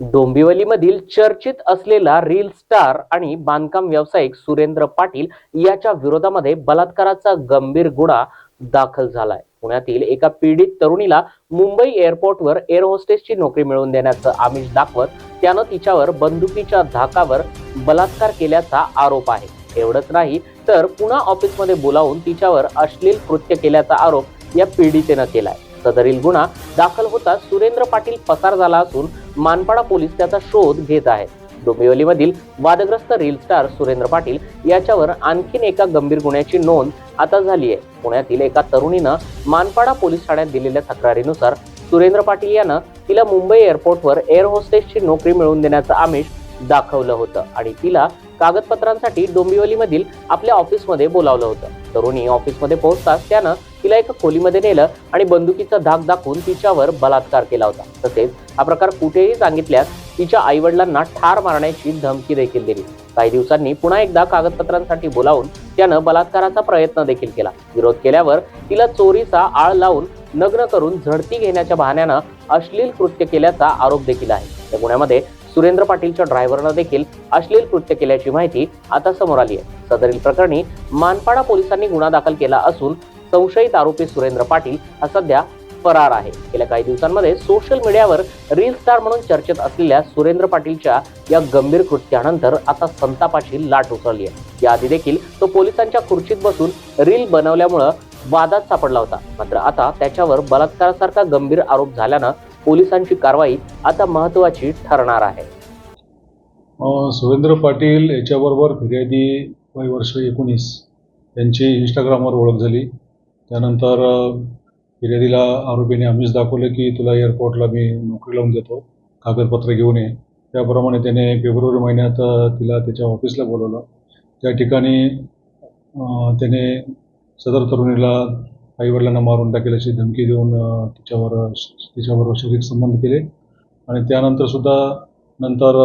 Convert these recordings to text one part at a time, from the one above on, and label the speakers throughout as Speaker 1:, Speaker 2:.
Speaker 1: डोंबिवलीमधील चर्चित असलेला reel star आणि बांधकाम व्यावसायिक सुरेंद्र पाटील याच्या विरोधामध्ये बलात्काराचा गंभीर गुन्हा दाखल झालाय. पुण्यातील एका पीडित तरुणीला मुंबई एअरपोर्टवर एअर होस्टेसची नोकरी मिळवून देण्याचं आमिष दाखवत त्यानं तिच्यावर बंदुकीच्या धाकावर बलात्कार केल्याचा आरोप आहे. एवढंच नाही तर पुन्हा ऑफिसमध्ये बोलावून तिच्यावर अश्लील कृत्य केल्याचा आरोप या पीडितेनं केलाय. सदरील गुन्हा दाखल होताच सुरेंद्र पाटील पसार झाला असून मानपाडा पोलीस त्याचा शोध घेत आहेत. डोंबिवलीमधील वादग्रस्त रील स्टार सुरेंद्र पाटील याच्यावर आणखीन एका गंभीर गुन्ह्याची नोंद आता झाली आहे. पुण्यातील एका तरुणीनं मानपाडा पोलीस ठाण्यात दिलेल्या तक्रारीनुसार सुरेंद्र पाटील यानं तिला मुंबई एअरपोर्टवर एअर होस्टेसची नोकरी मिळवून देण्याचं आमिष दाखवलं होतं आणि तिला कागदपत्रांसाठी डोंबिवलीमधील आपल्या ऑफिसमध्ये बोलावलं होतं. तरुणी ऑफिसमध्ये पोहोचताच त्यानं तिला एका खोलीमध्ये नेलं आणि बंदुकीचा धाक दाखवून तिच्यावर बलात्कार केला होता. तसेच हा प्रकार कुठेही सांगितल्यास तिच्या आईवडिलांना ठार मारण्याची धमकी देखील दिली. काही दिवसांनी पुन्हा एकदा कागदपत्रांसाठी बोलावून त्यानं बलात्काराचा प्रयत्न देखील केला. विरोध केल्यावर तिला चोरीचा आळ लावून नग्न करून झडती घेण्याच्या बहाण्यानं अश्लील कृत्य केल्याचा आरोप देखील आहे. या गुन्ह्यामध्ये सुरेंद्र पाटीलच्या ड्रायव्हरनं देखील अश्लील कृत्य केल्याची माहिती आता समोर आली आहे. सदरील प्रकरणी मानपाडा पोलिसांनी गुन्हा दाखल केला असून संशयित आरोपी सुरेंद्र पाटील हा सध्या फरार आहे. गेल्या काही दिवसांमध्ये सोशल मीडियावर रील स्टार म्हणून चर्चेत असलेल्या सुरेंद्र पाटीलच्या या गंभीर कृत्यानंतर आता संतापाची लाट उसळली आहे. याआधी देखील तो पोलिसांच्या खुर्चीत बसून रील बनवल्यामुळं वादात सापडला होता. मात्र आता त्याच्यावर बलात्कारासारखा गंभीर आरोप झाल्यानं पोलिसांची कारवाई आता महत्वाची ठरणार आहे.
Speaker 2: सुरेंद्र पाटील याच्याबरोबर फिर्यादी वय वर्ष एकोणीस यांची इंस्टाग्रामवर ओळख झाली. त्यानंतर फिर्यादीला आरोपीने आम्हीच दाखवलं की तुला एअरपोर्टला मी नोकरी लावून देतो कागदपत्र घेऊन ये. त्याप्रमाणे त्याने फेब्रुवारी महिन्यात तिला त्याच्या ऑफिसला बोलवलं. त्या ठिकाणी त्याने सदर तरुणीला आईवडिलांना मारून टाकेल अशी धमकी देऊन तिच्यावर तिच्याबरोबर शारीरिक संबंध केले. आणि त्यानंतर सुद्धा नंतर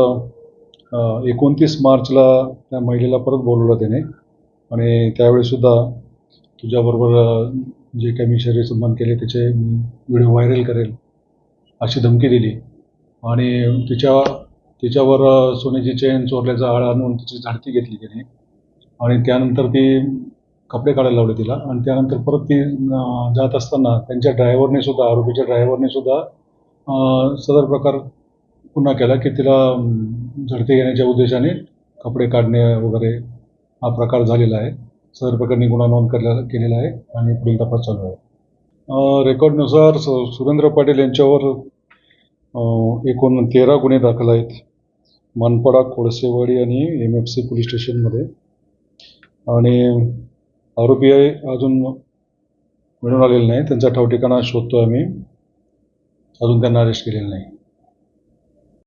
Speaker 2: एकोणतीस मार्चला त्या महिलेला परत बोलवलं त्याने. आणि त्यावेळीसुद्धा तुझ्याबरोबर जे काही मी शरीर संबंध केले त्याचे मी व्हिडिओ व्हायरल करेल अशी धमकी दिली. आणि तिच्या तिच्यावर सोन्याची चेन चोरल्याचा आळ आणून तिची झाडती घेतली त्याने. आणि त्यानंतर ती कपडे काढायला लावले तिला. आणि त्यानंतर परत ती जात असताना त्यांच्या ड्रायव्हरने सुद्धा आरोपीच्या ड्रायव्हरने सुद्धा सदर प्रकार पुन्हा केला की तिला झडते येण्याच्या उद्देशाने कपडे काढणे वगैरे हा प्रकार झालेला आहे. सदर प्रकरणी गुन्हा नोंद करला केलेला आहे आणि पुढील तपास चालू आहे. रेकॉर्डनुसार स सुरेंद्र पाटील यांच्यावर एकूण तेरा गुन्हे दाखल आहेत. मानपाडा कोळसेवाडी आणि एम एफ सी पोलीस स्टेशनमध्ये. आणि आरोपी अजून मिळून आलेले नाही. त्यांचा ठाव ठिकाणा शोधतो आम्ही. अजून त्यांना अरेस्ट केलेलं नाही.